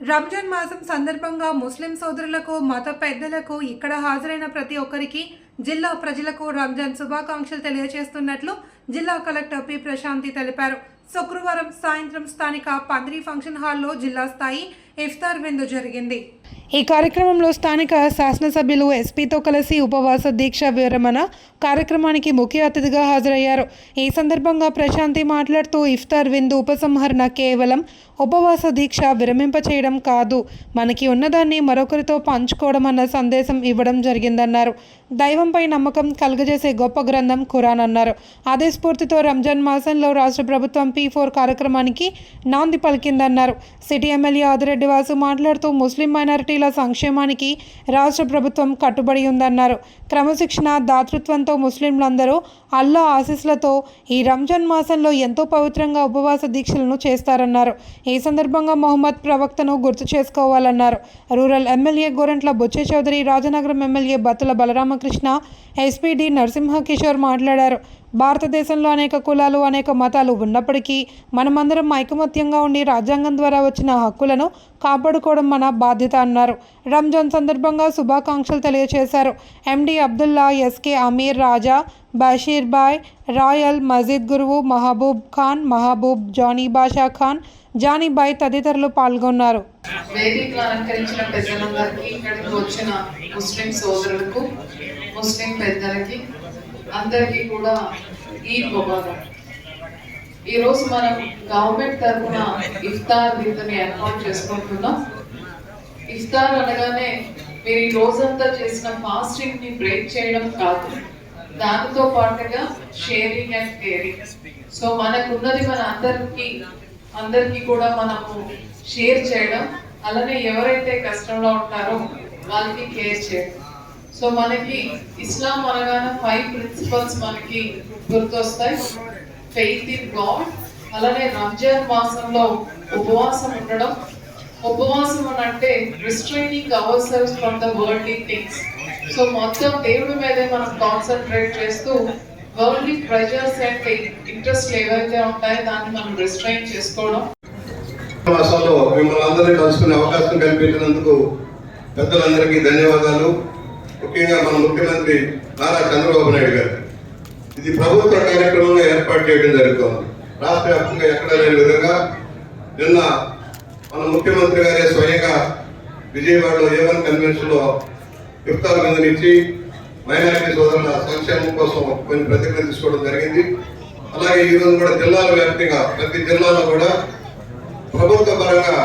రంజాన్ మాసం సందర్భంగా ముస్లిం సోదరులకు మత పెద్దలకు ఇక్కడ హాజరైన ప్రతి ఒక్కరికి జిల్లా ప్రజలకు రంజాన్ శుభాకాంక్షలు తెలియజేస్తున్నట్లు జిల్లా కలెక్టర్ పి ప్రశాంతి తెలిపారు. శుక్రవారం సాయంత్రం స్థానిక పందిరి ఫంక్షన్ హాల్లో జిల్లా స్థాయి ఇఫ్తార్ విందు జరిగింది. ఈ కార్యక్రమంలో స్థానిక శాసనసభ్యులు ఎస్పీతో కలిసి ఉపవాస దీక్ష విరమణ కార్యక్రమానికి ముఖ్య అతిథిగా హాజరయ్యారు. ఈ సందర్భంగా ప్రశాంతి మాట్లాడుతూ ఇఫ్తార్ విందు ఉపసంహరణ కేవలం ఉపవాస దీక్ష విరమింపచేయడం కాదు. మనకి ఉన్నదాన్ని మరొకరితో పంచుకోవడం అన్న సందేశం ఇవ్వడం జరిగిందన్నారు. దైవంపై నమ్మకం కలుగజేసే గొప్ప గ్రంథం ఖురాన్ అన్నారు. అదే స్ఫూర్తితో రంజాన్ మాసంలో రాష్ట్ర ప్రభుత్వం పీ ఫోర్ కార్యక్రమానికి నాంది పలికిందన్నారు. సిటీ ఎమ్మెల్యే ఆదిరెడ్డి వాసు మాట్లాడుతూ ముస్లిం మైనారిటీల సంక్షేమానికి రాష్ట్ర ప్రభుత్వం కట్టుబడి ఉందన్నారు. క్రమశిక్షణ దాతృత్వంతో ముస్లింలందరూ అల్లా ఆశీస్సులతో ఈ రంజాన్ మాసంలో ఎంతో పవిత్రంగా ఉపవాస దీక్షలను చేస్తారన్నారు. ఈ సందర్భంగా మొహమ్మద్ ప్రవక్తను గుర్తు చేసుకోవాలన్నారు. Rural MLA Gorantla Butchaiah Chowdary Rajanagaram MLA Battula Ramakrishna SPD Narasimha Kishore మాట్లాడారు. భారతదేశంలో అనేక కులాలు అనేక మతాలు ఉన్నప్పటికీ మనమందరం ఐకమత్యంగా ఉండి రాజ్యాంగం ద్వారా వచ్చిన హక్కులను కాపాడుకోవడం మన బాధ్యత అన్నారు. రంజాన్ సందర్భంగా శుభాకాంక్షలు తెలియజేశారు. MD Abdullah SK Ameer Raja Basheer Bhai Royal Masjid గురువు మహబూబ్ ఖాన్ మహబూబ్ జానీ బాషా ఖాన్ జానీబాయ్ తదితరులు పాల్గొన్నారు. వేదికలు అలంకరించిన పెద్దలందరికీ ఇక్కడికి వచ్చిన ముస్లిం సోదరులకు ముస్లిం పెద్దలకి అందరికీ కూడా ఈద్ ముబారక్. ఈరోజు మనం గవర్నమెంట్ తరఫున ఇఫ్తార్ విందుని ఏర్పాటు చేసుకుంటున్నాం. ఇఫ్తార్ అనగానే మీరు ఈ రోజంతా చేసిన ఫాస్టింగ్ని బ్రేక్ చేయడం కాదు దానితో పాటుగా షేరింగ్ అండ్ కేరింగ్. సో మనకున్నది మన అందరికీ అందరికీ కూడా మనము షేర్ చేయడం అలానే ఎవరైతే కష్టంలో ఉంటారో వాళ్ళకి కేర్ చేయడం. సో మనకి ఇస్లాం అనగానే ఫైవ్ ప్రిన్సిపల్స్ మనకి గుర్తొస్తాయి. ఫెయిత్ ఇన్ గాడ్ అలానే రంజాన్ మాసంలో ఉపవాసం ఉండడం. ఉపవాసం అని అంటే restraining our selves from the world things so మొత్తం దేవుడి మీదే మనం కాన్సన్ట్రేట్ చేస్తూ వరల్డ్ ప్రెజర్స్ అండ్ ఇంట్రెస్ట్ ఏవైతే ఉంటాయో. దాన్ని మనం రిస్ట్రైన్ చేసుకోవడం. మాసాల్లో మిమ్మల్ని అందరినీ కలుసుకునే అవకాశం కల్పించినందుకు పెద్దలందరికీ ధన్యవాదాలు. ముఖ్యంగా మన ముఖ్యమంత్రి నారా చంద్రబాబు నాయుడు గారు. ఇది ప్రభుత్వ కార్యక్రమంగా ఏర్పాటు చేయడం జరుగుతోంది. రాష్ట్ర వ్యాప్తంగా ఎక్కడ లేని విధంగా నిన్న మన ముఖ్యమంత్రి గారే స్వయంగా విజయవాడలో ఏవన్ కన్వెన్షన్లో ఇఫ్తార్ విందునిచ్చి మైనారిటీ సోదరుల సంక్షేమం కోసం కొన్ని ప్రతిజ్ఞ తీసుకోవడం జరిగింది. అలాగే ఈరోజు కూడా జిల్లాల వ్యాప్తంగా ప్రతి జిల్లాలో కూడా ప్రభుత్వ పరంగా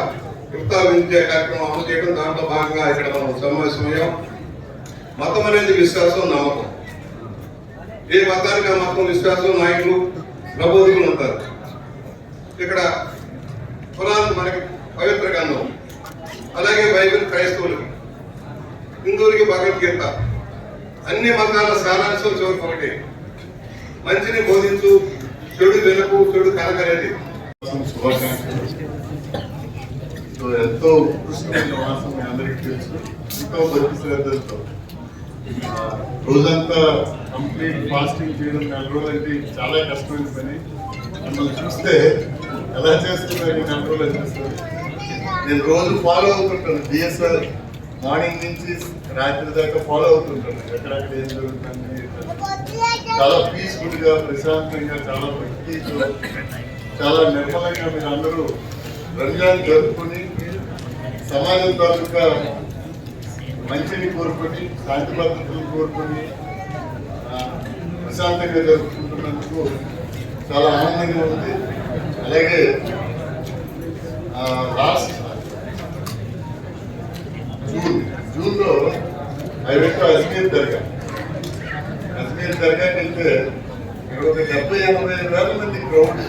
ప్రస్తావించే కార్యక్రమం అమలు చేయడం దాంట్లో భాగంగా ఇక్కడ మనం సమావేశమయ్యాం మతం అనేది విశ్వాసం నమ్మకం. ఏ మతానికి ఆ మతం విశ్వాసం? నాయకులు ప్రబోధకులు ఉంటారు. ఇక్కడ పురాణం మనకి పవిత్ర గ్రంథం. అలాగే బైబిల్ క్రైస్తవులకి హిందువులకి భగవద్గీత. అన్ని మతాల సారాంశం చివరికి ఒకటి. మంచిని బోధించు చెడు వెనుకు చెడు కనకనేది సో ఎంతో ఉత్కృష్టమైన వాసం అందరికీ తెలుసు. ఎంతో భక్తి శ్రద్ధలతో. రోజంతా కంప్లీట్ ఫాస్టింగ్ చేయడం నెల రోజులంటే చాలా కష్టమైన పని. మిమ్మల్ని చూస్తే ఎలా చేస్తున్నారు నెల రోజులు అనిపిస్తుంది. నేను రోజు ఫాలో అవుతుంటాను బిఎస్ఆర్ మార్నింగ్ నుంచి రాత్రి దాకా ఫాలో అవుతుంటాను ఎక్కడెక్కడ ఏం జరుగుతుంది? చాలా పీస్ఫుల్గా ప్రశాంతంగా చాలా భక్తితో చాలా నిర్మలంగా మీరు అందరూ రంజాన్ జరుపుకొని సమాజం తాలూకా మంచిని కోరుకొని శాంతి భద్రతలు కోరుకొని ప్రశాంతంగా జరుపుకుంటున్నందుకు చాలా ఆనందంగా ఉంది. అలాగే ఆ, లాస్ట్ జూన్ జూన్లో ఐ వెంట అజ్మీర్ దర్గా. అజ్మీర్ దర్గాకి వెళ్తే ఇక్కడ ఒక డెబ్బై ఎనభై వేల మంది క్రౌడ్